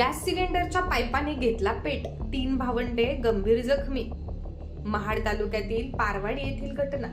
Gas सिलेंडरच्या पाईपाने घेतला पेट. तीन भावंडे गंभीर जखमी. महाड तालुक्यातील पारवाडी येथील घटना.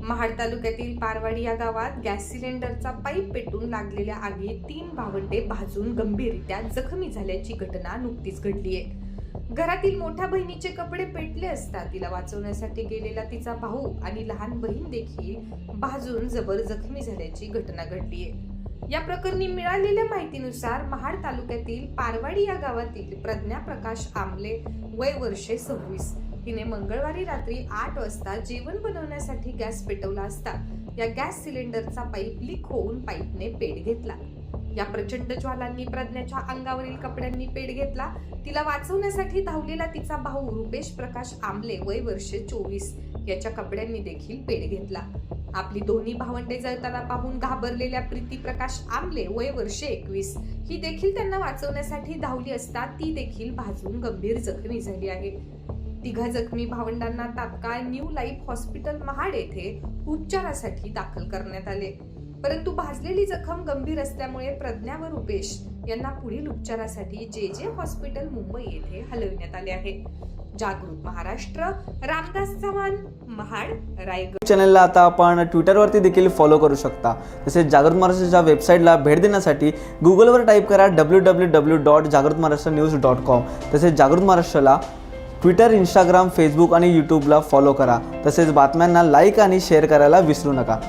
महाड तालुक्यातील पारवाडी या गावात गॅस सिलेंडरचा पाईप पेटून लागलेल्या आगीत तीन भावंडे भाजून गंभीररित्या जखमी झाल्याची घटना नुकतीच घडली आहे घरातील मोठ्या बहिणीचे कपडे पेटले असता तिला वाचवण्यासाठी गेलेला तिचा भाऊ आणि लहान बहीण देखील भाजून जबर जखमी झाल्याची घटना घडली आहे या प्रकरणी मिळालेल्या माहितीनुसार महाड तालुक्यातील पारवाडी या गावातील प्रज्ञा प्रकाश आमले वय वर्षे सव्वीस. हिने मंगळवारी रात्री आठ वाजता जेवण बनवण्यासाठी गॅस पेटवला असता. या गॅस सिलेंडरचा पाईप लीक होऊन पाईपने पेट घेतला. या प्रचंड ज्वालांनी प्रज्ञाच्या अंगावरील कपड्यांनी पेट घेतला. तिला वाचवण्यासाठी धावलेला तिचा भाऊ रुपेश प्रकाश आमले वय वर्षे चोवीस. याच्या कपड्यांनी देखील पेट घेतला. आपली दोन्ही भावंडे जळताना पाहून घाबरलेल्या प्रीती प्रकाश आमले वय वर्षे एकवीस. ही देखील त्यांना वाचवण्यासाठी धावली असता ती देखील भाजून गंभीर जखमी झाली आहे. तिघा जखमी भावंडांना तात्काळ न्यू लाईफ हॉस्पिटल महाड येथे उपचारासाठी दाखल करण्यात आले. परंतु भाजलेली जखम गंभीर असल्यामुळे प्रज्ञा व रुपेश यांना पुढील उपचारासाठी जे जे हॉस्पिटल मुंबई येथे हलविण्यात आले आहे. जागृत महाराष्ट्र रामदास चव्हाण महाड रायगड. चॅनलला आता आपण ट्विटरवरती देखील फॉलो करू शकता. तसेच जागृत महाराष्ट्राच्या वेबसाईटला भेट देण्यासाठी गुगलवर टाईप करा डब्ल्यू डब्ल्यू डब्ल्यू डॉट जागृत महाराष्ट्र न्यूज डॉट कॉम तसेच जागृत महाराष्ट्राला ट्विटर इंस्टाग्राम फेसबुक आणि यूट्यूबला फॉलो करा. तसेच बातम्यांना लाईक आणि शेअर करायला विसरू नका.